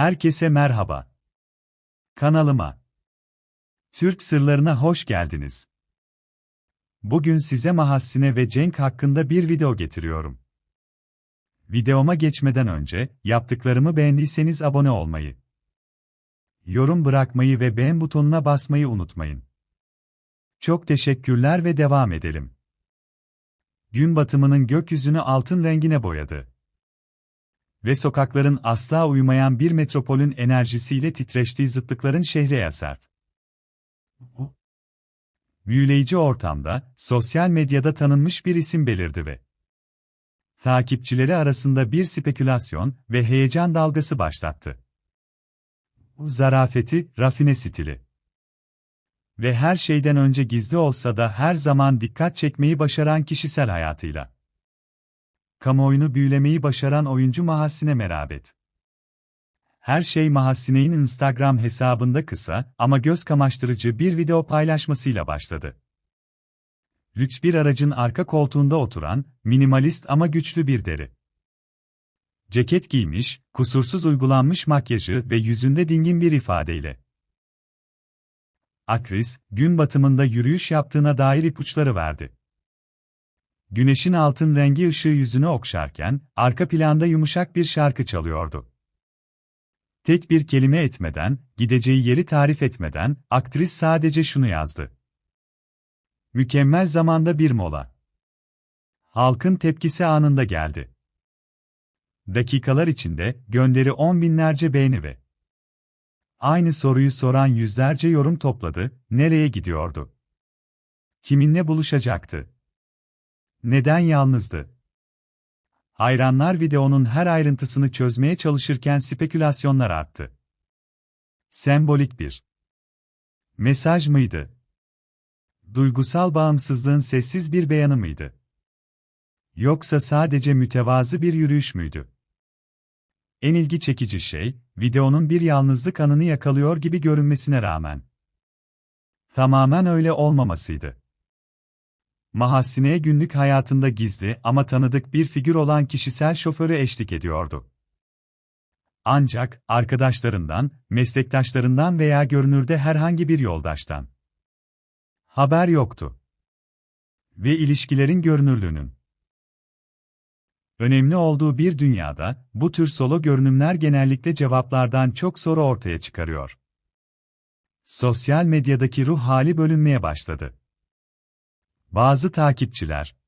Herkese merhaba. Kanalıma Türk Sırlarına hoş geldiniz. Bugün size Mahassine ve Cenk hakkında bir video getiriyorum. Videoma geçmeden önce, yaptıklarımı beğendiyseniz abone olmayı, yorum bırakmayı ve beğen butonuna basmayı unutmayın. Çok teşekkürler ve devam edelim. Gün batımının gökyüzünü altın rengine boyadı ve sokakların asla uyumayan bir metropolün enerjisiyle titreştiği zıtlıkların şehre yasart. Büyüleyici ortamda, sosyal medyada tanınmış bir isim belirdi ve takipçileri arasında bir spekülasyon ve heyecan dalgası başlattı. Bu zarafeti, rafine stili ve her şeyden önce gizli olsa da her zaman dikkat çekmeyi başaran kişisel hayatıyla kamuoyunu büyülemeyi başaran oyuncu Mahassine Merabet. Her şey Mahassine'in Instagram hesabında kısa ama göz kamaştırıcı bir video paylaşmasıyla başladı. Lüks bir aracın arka koltuğunda oturan, minimalist ama güçlü bir deri. Ceket giymiş, kusursuz uygulanmış makyajı ve yüzünde dingin bir ifadeyle. Akris, gün batımında yürüyüş yaptığına dair ipuçları verdi. Güneşin altın rengi ışığı yüzünü okşarken, arka planda yumuşak bir şarkı çalıyordu. Tek bir kelime etmeden, gideceği yeri tarif etmeden, aktris sadece şunu yazdı. Mükemmel zamanda bir mola. Halkın tepkisi anında geldi. Dakikalar içinde, gönderi on binlerce beğeni ve aynı soruyu soran yüzlerce yorum topladı, nereye gidiyordu? Kiminle buluşacaktı? Neden yalnızdı? Hayranlar videonun her ayrıntısını çözmeye çalışırken spekülasyonlar arttı. Sembolik bir mesaj mıydı? Duygusal bağımsızlığın sessiz bir beyanı mıydı? Yoksa sadece mütevazı bir yürüyüş müydü? En ilgi çekici şey, videonun bir yalnızlık anını yakalıyor gibi görünmesine rağmen. Tamamen öyle olmamasıydı. Mahassine'ye günlük hayatında gizli ama tanıdık bir figür olan kişisel şoförü eşlik ediyordu. Ancak, arkadaşlarından, meslektaşlarından veya görünürde herhangi bir yoldaştan haber yoktu. Ve ilişkilerin görünürlüğünün önemli olduğu bir dünyada, bu tür solo görünümler genellikle cevaplardan çok soru ortaya çıkarıyor. Sosyal medyadaki ruh hali bölünmeye başladı. Bazı takipçiler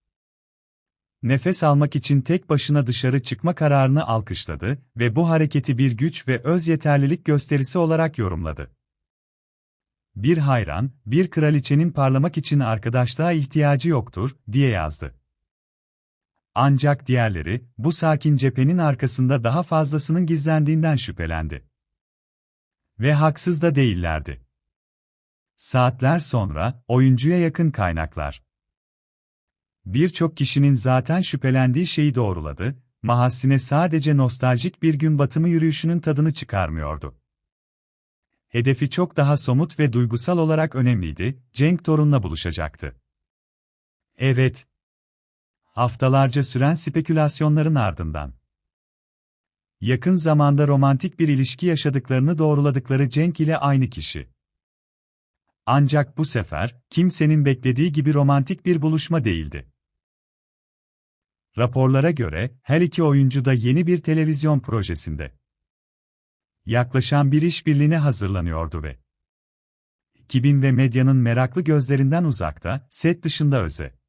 nefes almak için tek başına dışarı çıkma kararını alkışladı ve bu hareketi bir güç ve öz yeterlilik gösterisi olarak yorumladı. Bir hayran, bir kraliçenin parlamak için arkadaşlığa ihtiyacı yoktur, diye yazdı. Ancak diğerleri, bu sakin cephenin arkasında daha fazlasının gizlendiğinden şüphelendi. Ve haksız da değillerdi. Saatler sonra, oyuncuya yakın kaynaklar, Birçok kişinin zaten şüphelendiği şeyi doğruladı, Mahassine sadece nostaljik bir gün batımı yürüyüşünün tadını çıkarmıyordu. Hedefi çok daha somut ve duygusal olarak önemliydi, Cenk Torun'la buluşacaktı. Evet. Haftalarca süren spekülasyonların ardından. Yakın zamanda romantik bir ilişki yaşadıklarını doğruladıkları Cenk ile aynı kişi. Ancak bu sefer, kimsenin beklediği gibi romantik bir buluşma değildi. Raporlara göre, her iki oyuncu da yeni bir televizyon projesinde yaklaşan bir işbirliğine hazırlanıyordu ve 2000 ve medyanın meraklı gözlerinden uzakta, set dışında öze.